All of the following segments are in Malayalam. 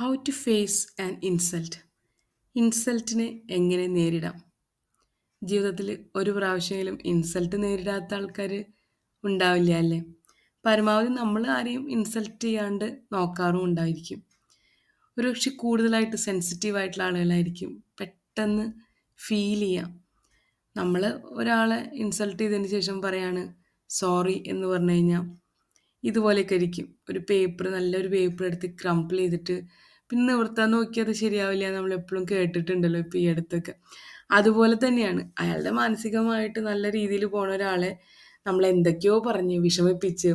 How to face and insult ഇൻസൾട്ടിനെ എങ്ങനെ നേരിടാം? ജീവിതത്തിൽ ഒരു പ്രാവശ്യമെങ്കിലും ഇൻസൾട്ട് നേരിടാത്ത ആൾക്കാർ ഉണ്ടാവില്ല അല്ലേ? പരമാവധി നമ്മൾ ആരെയും ഇൻസൾട്ട് ചെയ്യാണ്ട് നോക്കാറും ഉണ്ടായിരിക്കും. ഒരു പക്ഷെ കൂടുതലായിട്ട് സെൻസിറ്റീവ് ആയിട്ടുള്ള ആളുകളായിരിക്കും. പെട്ടെന്ന് ഫീൽ ചെയ്യാം. നമ്മൾ ഒരാളെ ഇൻസൾട്ട് ചെയ്തതിന് ശേഷം പറയാണ് സോറി എന്ന് പറഞ്ഞു കഴിഞ്ഞാൽ ഇതുപോലെയൊക്കെ ഇരിക്കും ഒരു പേപ്പർ നല്ലൊരു പേപ്പർ എടുത്ത് ക്രംപിൾ ചെയ്തിട്ട് പിന്നെ നിവർത്താൻ നോക്കി അത് ശരിയാവില്ല നമ്മൾ എപ്പോഴും കേട്ടിട്ടുണ്ടല്ലോ ഇപ്പൊ ഈ അടുത്തൊക്കെ. അതുപോലെ തന്നെയാണ് അയാളുടെ മാനസികമായിട്ട് നല്ല രീതിയിൽ പോണ ഒരാളെ നമ്മൾ എന്തൊക്കെയോ പറഞ്ഞു വിഷമിപ്പിച്ച്.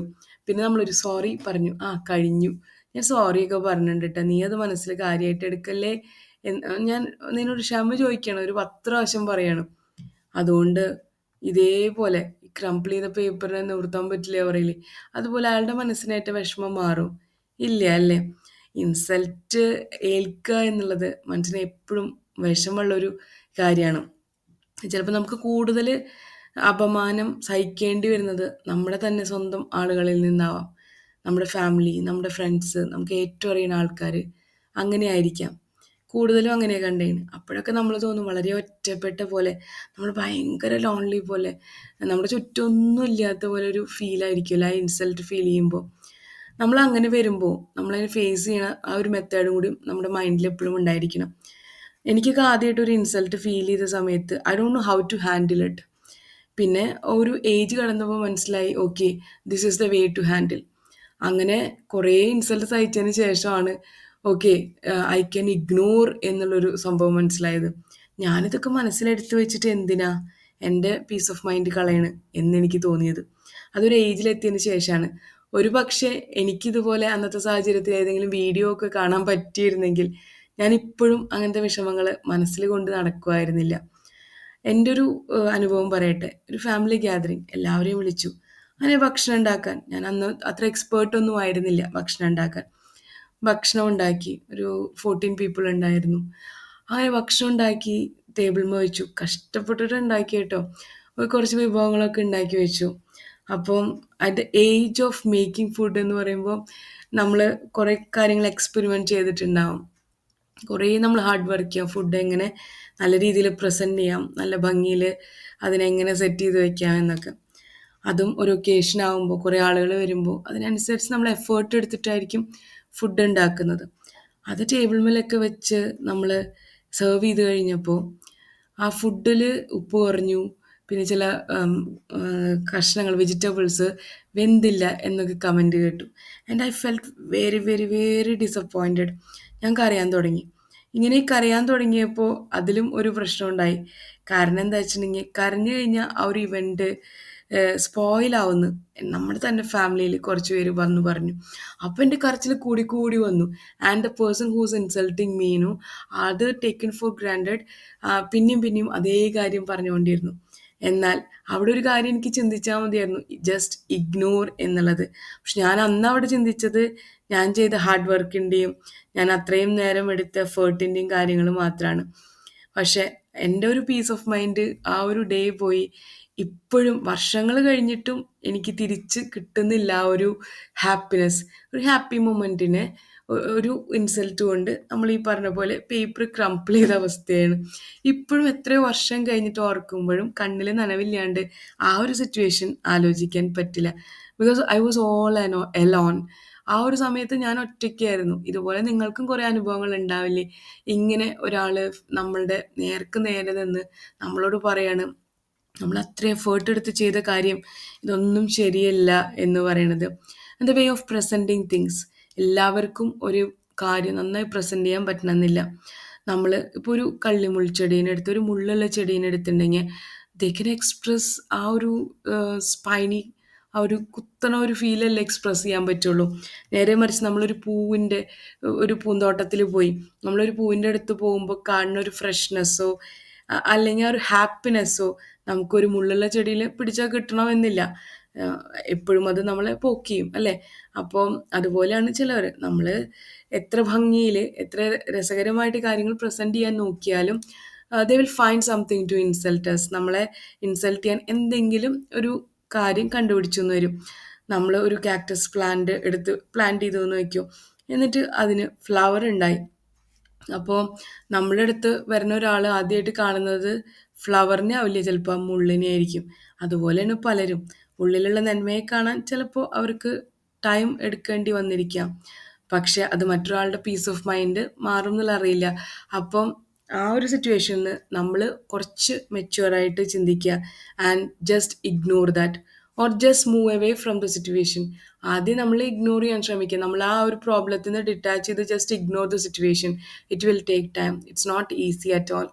പിന്നെ നമ്മളൊരു സോറി പറഞ്ഞു ആ കഴിഞ്ഞു. ഞാൻ സോറിയൊക്കെ പറഞ്ഞിട്ടുണ്ട് നീ അത് മനസ്സിൽ കാര്യമായിട്ട് എടുക്കല്ലേ? ഞാൻ നിന്നോട് ക്ഷമ ചോദിക്കണം. ഒരു പത്ത് പ്രാവശ്യം പറയണം. അതുകൊണ്ട് ഇതേപോലെ ക്രംപിൾ ചെയ്ത പേപ്പറിനെ നിവർത്താൻ പറ്റില്ല പറയില്ലേ അതുപോലെ അയാളുടെ മനസ്സിനേറ്റ വിഷമം മാറും. ഇല്ല അല്ലേ? ഇൻസൾട്ട് ഏൽക്കുക എന്നുള്ളത് മനസ്സിന് എപ്പോഴും വിഷമുള്ളൊരു കാര്യമാണ്. ചിലപ്പോൾ നമുക്ക് കൂടുതൽ അപമാനം സഹിക്കേണ്ടി വരുന്നത് നമ്മുടെ തന്നെ സ്വന്തം ആളുകളിൽ നിന്നാവാം. നമ്മുടെ ഫാമിലി നമ്മുടെ ഫ്രണ്ട്സ് നമുക്ക് ഏറ്റവും അറിയുന്ന ആൾക്കാർ അങ്ങനെ ആയിരിക്കാം കൂടുതലും അങ്ങനെ കണ്ടേന്. അപ്പോഴൊക്കെ നമ്മൾ തോന്നും വളരെ ഒറ്റപ്പെട്ട പോലെ നമ്മൾ ഭയങ്കര ലോൺലി പോലെ നമ്മുടെ ചുറ്റൊന്നും ഇല്ലാത്ത പോലെ ഒരു ഫീലായിരിക്കുമല്ലോ ആ ഇൻസൾട്ട് ഫീൽ ചെയ്യുമ്പോൾ. നമ്മൾ അങ്ങനെ വരുമ്പോൾ നമ്മളതിനെ ഫേസ് ചെയ്യണ ആ ഒരു മെത്തേഡും കൂടി നമ്മുടെ മൈൻഡിൽ എപ്പോഴും ഉണ്ടായിരിക്കണം. എനിക്കൊക്കെ ആദ്യമായിട്ട് ഒരു ഇൻസൾട്ട് ഫീൽ ചെയ്ത സമയത്ത് I don't know how to handle it പിന്നെ ഒരു ഏജ് കടന്നപ്പോൾ മനസ്സിലായി okay this is the way to handle അങ്ങനെ കുറേ ഇൻസൾട്ട് സഹിച്ചതിന് ശേഷമാണ് ഓക്കെ ഐ ക്യാൻ ഇഗ്നോർ എന്നുള്ളൊരു സംഭവം മനസ്സിലായത്. ഞാനിതൊക്കെ മനസ്സിലെടുത്ത് വെച്ചിട്ട് എന്തിനാ എന്റെ പീസ് ഓഫ് മൈൻഡ് കളയണ് എന്നെനിക്ക് തോന്നിയത്. അതൊരു ഏജിലെത്തിയതിന് ശേഷമാണ് ഒരു പക്ഷേ എനിക്കിതുപോലെ അന്നത്തെ സാഹചര്യത്തിൽ ഏതെങ്കിലും വീഡിയോ ഒക്കെ കാണാൻ പറ്റിയിരുന്നെങ്കിൽ ഞാൻ ഇപ്പോഴും അങ്ങനത്തെ വിഷമങ്ങൾ മനസ്സിൽ കൊണ്ട് നടക്കുമായിരുന്നില്ല എന്റെ ഒരു അനുഭവം പറയട്ടെ. ഒരു ഫാമിലി ഗ്യാതറിങ് എല്ലാവരെയും വിളിച്ചു. അങ്ങനെ ഭക്ഷണം ഉണ്ടാക്കാൻ? ഞാൻ അന്ന് അത്ര എക്സ്പേർട്ടൊന്നും ആയിരുന്നില്ല ഭക്ഷണം ഉണ്ടാക്കാൻ. ഭക്ഷണം ഉണ്ടാക്കി. ഒരു ഫോർട്ടീൻ പീപ്പിൾ ഉണ്ടായിരുന്നു. അങ്ങനെ ഭക്ഷണം ഉണ്ടാക്കി. ടേബിൾ വെച്ചു കഷ്ടപ്പെട്ടിട്ട് ഉണ്ടാക്കി കേട്ടോ കുറച്ച് വിഭവങ്ങളൊക്കെ ഉണ്ടാക്കി വെച്ചു. അപ്പം at the age of making food എന്ന് പറയുമ്പോൾ നമ്മൾ കുറേ കാര്യങ്ങൾ എക്സ്പെരിമെന്റ് ചെയ്തിട്ടുണ്ടാവും. കുറേ നമ്മൾ ഹാർഡ് വർക്ക് ചെയ്യാം. ഫുഡ് എങ്ങനെ നല്ല രീതിയിൽ പ്രസന്റ് ചെയ്യാം. നല്ല ഭംഗിയിൽ അതിനെങ്ങനെ സെറ്റ് ചെയ്ത് വെക്കാം എന്നൊക്കെ. അതും ഒരു ഒക്കേഷൻ ആകുമ്പോൾ കുറേ ആളുകൾ വരുമ്പോൾ അതിനനുസരിച്ച് നമ്മൾ എഫേർട്ട് എടുത്തിട്ടായിരിക്കും ഫുഡ് ഉണ്ടാക്കുന്നത്. അത് ടേബിൾ മേലൊക്കെ വെച്ച് നമ്മൾ സെർവ് ചെയ്ത് കഴിഞ്ഞപ്പോൾ ആ ഫുഡിൽ ഉപ്പ് കുറഞ്ഞു പിന്നെ ചില കഷ്ണങ്ങൾ വെജിറ്റബിൾസ് വെന്തില്ല എന്നൊക്കെ കമന്റ് കേട്ടു. And I felt very very very disappointed ഞാൻ കരയാൻ തുടങ്ങി. ഇങ്ങനെ കരയാൻ തുടങ്ങിയപ്പോൾ അതിലും ഒരു പ്രശ്നം ഉണ്ടായി. കാരണം എന്താ വെച്ചിട്ടുണ്ടെങ്കിൽ കരഞ്ഞു കഴിഞ്ഞാൽ ആ ഒരു ഇവന്റ് സ്പോയിലാവുന്നു നമ്മുടെ തന്നെ ഫാമിലിയിൽ കുറച്ച് പേര് വന്നു പറഞ്ഞു. അപ്പം എന്റെ കരച്ചിൽ കൂടി കൂടി വന്നു. And the person who's insulting Meenu അത് ടേക്കൺ ഫോർ ഗ്രാൻഡഡ് പിന്നെയും പിന്നെയും അതേ കാര്യം പറഞ്ഞുകൊണ്ടിരുന്നു. എന്നാൽ അവിടെ ഒരു കാര്യം എനിക്ക് ചിന്തിച്ചാൽ മതിയായിരുന്നു. ജസ്റ്റ് ഇഗ്നോർ എന്നുള്ളത്. പക്ഷെ ഞാൻ അന്ന് അവിടെ ചിന്തിച്ചത് ഞാൻ ചെയ്ത ഹാർഡ് വർക്കിന്റെയും ഞാൻ അത്രയും നേരം എടുത്ത എഫേർട്ടിന്റെയും കാര്യങ്ങൾ മാത്രമാണ് പക്ഷെ എന്റെ ഒരു പീസ് ഓഫ് മൈൻഡ് ആ ഒരു ഡേ പോയി. ഇപ്പോഴും വർഷങ്ങൾ കഴിഞ്ഞിട്ടും എനിക്ക് തിരിച്ച് കിട്ടുന്നില്ല ആ ഒരു ഹാപ്പിനെസ് ഒരു ഹാപ്പി മൊമെന്റിനെ ഒരു ഇൻസൾട്ട് കൊണ്ട് നമ്മൾ ഈ പറഞ്ഞ പോലെ പേപ്പർ ക്രംപിൾ ചെയ്ത അവസ്ഥയാണ്. ഇപ്പോഴും എത്രയോ വർഷം കഴിഞ്ഞിട്ട് ഓർക്കുമ്പോഴും കണ്ണിൽ നനവില്ലാണ്ട് ആ ഒരു സിറ്റുവേഷൻ ആലോചിക്കാൻ പറ്റില്ല. Because I was all an alone ആ ഒരു സമയത്ത് ഞാൻ ഒറ്റയ്ക്കായിരുന്നു. ഇതുപോലെ നിങ്ങൾക്കും കുറേ അനുഭവങ്ങൾ ഉണ്ടാവില്ലേ? ഇങ്ങനെ ഒരാൾ നമ്മളുടെ നേർക്ക് നേരെ നിന്ന് നമ്മളോട് പറയാണ് നമ്മൾ അത്ര എഫേർട്ട് എടുത്ത് ചെയ്ത കാര്യം ഇതൊന്നും ശരിയല്ല എന്ന് പറയണത്. The way of presenting things എല്ലാവർക്കും ഒരു കാര്യം നന്നായി പ്രസന്റ് ചെയ്യാൻ പറ്റണമെന്നില്ല. നമ്മൾ ഇപ്പോൾ ഒരു കള്ളിമുൾ ചെടീനെ എടുത്ത് ഒരു മുള്ളുള്ള ചെടീനെ എടുത്തിട്ടുണ്ടെങ്കിൽ ദേ കൻ എക്സ്പ്രസ് ആ ഒരു സ്പൈനി ആ ഒരു കുത്തണ ഒരു ഫീലല്ലേ എക്സ്പ്രസ് ചെയ്യാൻ പറ്റുള്ളൂ. നേരെ മറിച്ച് നമ്മളൊരു പൂവിന്റെ ഒരു പൂന്തോട്ടത്തിൽ പോയി നമ്മളൊരു പൂവിന്റെ അടുത്ത് പോകുമ്പോൾ കാണുന്ന ഒരു ഫ്രഷ്നെസ്സോ അല്ലെങ്കിൽ ആ ഒരു ഹാപ്പിനെസ്സോ നമുക്കൊരു മുള്ളുള്ള ചെടിയിൽ പിടിച്ചാൽ കിട്ടണമെന്നില്ല. എപ്പോഴും അത് നമ്മളെ പോക്കിയും അല്ലേ? അപ്പം അതുപോലെയാണ് ചിലവർ നമ്മൾ എത്ര ഭംഗിയിൽ എത്ര രസകരമായിട്ട് കാര്യങ്ങൾ പ്രസന്റ് ചെയ്യാൻ നോക്കിയാലും they will find something to insulters നമ്മളെ ഇൻസൾട്ട് ചെയ്യാൻ എന്തെങ്കിലും ഒരു കാര്യം കണ്ടുപിടിച്ചു എന്ന് വരും. നമ്മൾ ഒരു കാക്ടസ് പ്ലാന്റ് എടുത്ത് പ്ലാന്റ് ചെയ്തു എന്ന് വയ്ക്കും. എന്നിട്ട് അതിന് ഫ്ലവർ ഉണ്ടായി. അപ്പോൾ നമ്മുടെ അടുത്ത് വരുന്ന ഒരാൾ ആദ്യമായിട്ട് കാണുന്നത് ഫ്ലവറിനെ ആവില്ല ചിലപ്പോൾ മുള്ളിനെ ആയിരിക്കും അതുപോലെയാണ് പലരും. ഉള്ളിലുള്ള നന്മയെ കാണാൻ ചിലപ്പോൾ അവർക്ക് ടൈം എടുക്കേണ്ടി വന്നിരിക്കാം. പക്ഷെ അത് മറ്റൊരാളുടെ പീസ് ഓഫ് മൈൻഡ് മാറും എന്നുള്ള അറിയില്ല. അപ്പം ആ ഒരു സിറ്റുവേഷനിൽ നമ്മൾ കുറച്ച് മെച്യൂറായിട്ട് ചിന്തിക്കുക and just ignore that or just move away from the situation ആദ്യം നമ്മൾ ഇഗ്നോർ ചെയ്യാൻ ശ്രമിക്കുക. നമ്മൾ ആ ഒരു പ്രോബ്ലത്തിൽ നിന്ന് ഡിറ്റാച്ച് ചെയ്ത് just ignore the situation it will take time it's not easy at all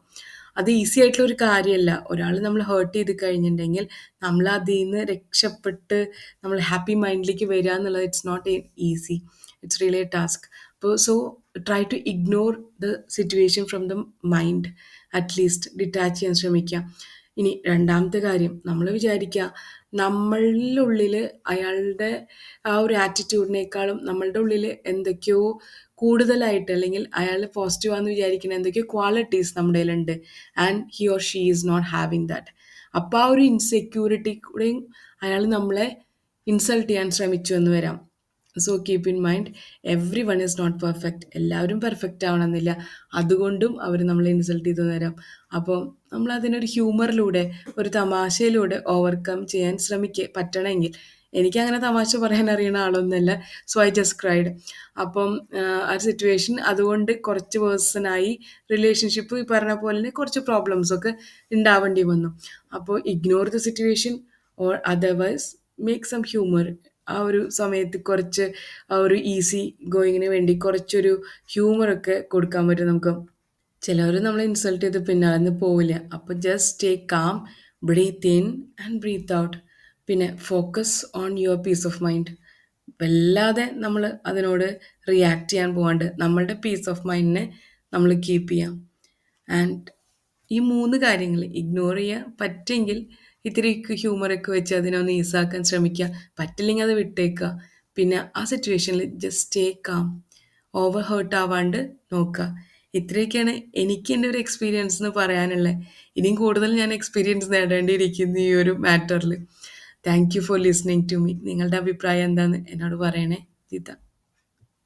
അത് ഈസി ആയിട്ടുള്ള ഒരു കാര്യമല്ല ഒരാൾ നമ്മൾ ഹേർട്ട് ചെയ്ത് കഴിഞ്ഞിട്ടുണ്ടെങ്കിൽ നമ്മൾ അതിൽ നിന്ന് രക്ഷപ്പെട്ട് നമ്മൾ ഹാപ്പി മൈൻഡിലേക്ക് വരിക എന്നുള്ളത് it's not easy it's really a task അപ്പോൾ so try to ignore the situation from the mind at least detach ചെയ്യാൻ ശ്രമിക്കുക ഇനി രണ്ടാമത്തെ കാര്യം നമ്മൾ വിചാരിക്കുക നമ്മളുടെ ഉള്ളിൽ അയാളുടെ ആ ഒരു ആറ്റിറ്റ്യൂഡിനേക്കാളും നമ്മളുടെ ഉള്ളിൽ എന്തൊക്കെയോ കൂടുതലായിട്ട് അല്ലെങ്കിൽ അയാൾ പോസിറ്റീവ് ആണെന്ന് വിചാരിക്കുന്ന എന്തൊക്കെയോ ക്വാളിറ്റീസ് നമ്മുടെ കയ്യിലുണ്ട്. And he or she is not having that അപ്പോൾ ആ ഒരു ഇൻസെക്യൂരിറ്റി കൂടെയും അയാൾ നമ്മളെ ഇൻസൾട്ട് ചെയ്യാൻ ശ്രമിച്ചു എന്ന് വരാം. So keep in mind everyone is not perfect എല്ലാവരും പെർഫെക്റ്റ് ആവണമെന്നില്ല. അതുകൊണ്ടും അവർ നമ്മളെ ഇൻസൾട്ട് ചെയ്തു തരാം. അപ്പോൾ നമ്മൾ അതിനൊരു ഹ്യൂമറിലൂടെ ഒരു തമാശയിലൂടെ ഓവർകം ചെയ്യാൻ ശ്രമിക്കുക പറ്റണമെങ്കിൽ. എനിക്കങ്ങനെ തമാശ പറയാൻ അറിയുന്ന ആളൊന്നുമല്ല. സോ ഐ ജസ്റ്റ് ക്രൈഡ് അപ്പം ആ സിറ്റുവേഷൻ അതുകൊണ്ട് കുറച്ച് പേഴ്സണായി റിലേഷൻഷിപ്പ് ഈ പറഞ്ഞ പോലെ തന്നെ കുറച്ച് പ്രോബ്ലംസൊക്കെ ഉണ്ടാവേണ്ടി വന്നു. അപ്പോൾ ignore the situation or otherwise make some humour ആ ഒരു സമയത്ത് കുറച്ച് ആ ഒരു ഈസി ഗോയിങ്ങിന് വേണ്ടി കുറച്ചൊരു ഹ്യൂമറൊക്കെ കൊടുക്കാൻ പറ്റും നമുക്ക്. ചിലവർ നമ്മളെ ഇൻസൾട്ട് ചെയ്ത് പിന്നാലെ പോവില്ല. അപ്പോൾ just take calm breathe in and breathe out പിന്നെ focus on your peace of mind വല്ലാതെ നമ്മൾ അതിനോട് റിയാക്ട് ചെയ്യാൻ പോകാണ്ട് നമ്മളുടെ പീസ് ഓഫ് മൈൻഡിനെ നമ്മൾ കീപ്പ് ചെയ്യാം. ആൻഡ് ഈ മൂന്ന് കാര്യങ്ങൾ ഇഗ്നോർ ചെയ്യാൻ പറ്റെങ്കിൽ ഇത്തിരി ഹ്യൂമറൊക്കെ വെച്ച് അതിനൊന്ന് ഈസാക്കാൻ ശ്രമിക്കുക പറ്റില്ലെങ്കിൽ അത് വിട്ടേക്കുക പിന്നെ ആ സിറ്റുവേഷനിൽ ജസ്റ്റ് സ്റ്റേ ഓവർ ഹേർട്ട് ആവാണ്ട് നോക്കുക ഇത്രയൊക്കെയാണ് എനിക്ക് എന്റെ ഒരു എക്സ്പീരിയൻസ് എന്ന് പറയാനുള്ളത് ഇനിയും കൂടുതൽ ഞാൻ എക്സ്പീരിയൻസ് നേടേണ്ടിയിരിക്കുന്നു ഈ ഒരു മാറ്ററിൽ thank you for listening to me നിങ്ങളുടെ അഭിപ്രായം എന്താണെന്ന് എന്നോട് പറയണേ ഗീത.